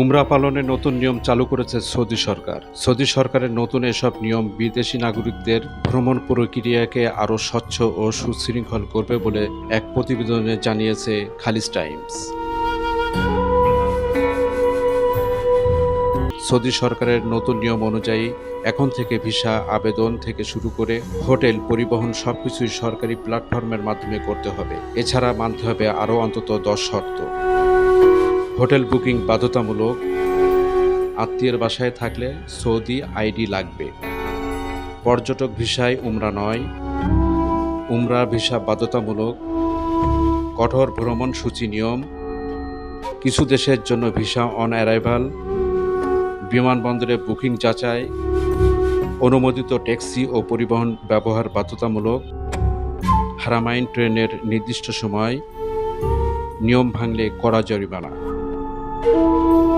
উমরা পালনের নতুন নিয়ম চালু করেছে সৌদি সরকার। সৌদি সরকারের নতুন এসব নিয়ম বিদেশি নাগরিকদের ভ্রমণ প্রক্রিয়াকে আরও স্বচ্ছ ও সুশৃঙ্খল করবে বলে এক প্রতিবেদনে জানিয়েছে খালিজ টাইমস। সৌদি সরকারের নতুন নিয়ম অনুযায়ী এখন থেকে ভিসা, আবেদন থেকে শুরু করে হোটেল পরিবহন সবকিছুই সরকারি প্ল্যাটফর্মের মাধ্যমে করতে হবে। এছাড়া মানতে হবে আরও অন্তত দশ শর্ত। হোটেল বুকিং বাধ্যতামূলক। আত্মীয়ের বাসায় থাকলে সৌদি আইডি লাগবে। পর্যটক ভিসায় উমরা নয়। উমরা ভিসা বাধ্যতামূলক। কঠোর ভ্রমণ সূচি নিয়ম। কিছু দেশের জন্য ভিসা অন অ্যারাইভাল। বিমানবন্দরে বুকিং যাচাই। অনুমোদিত ট্যাক্সি ও পরিবহন ব্যবহার বাধ্যতামূলক। হারামাইন ট্রেনের নির্দিষ্ট সময়। নিয়ম ভাঙলে কড়া জরিমানা। Música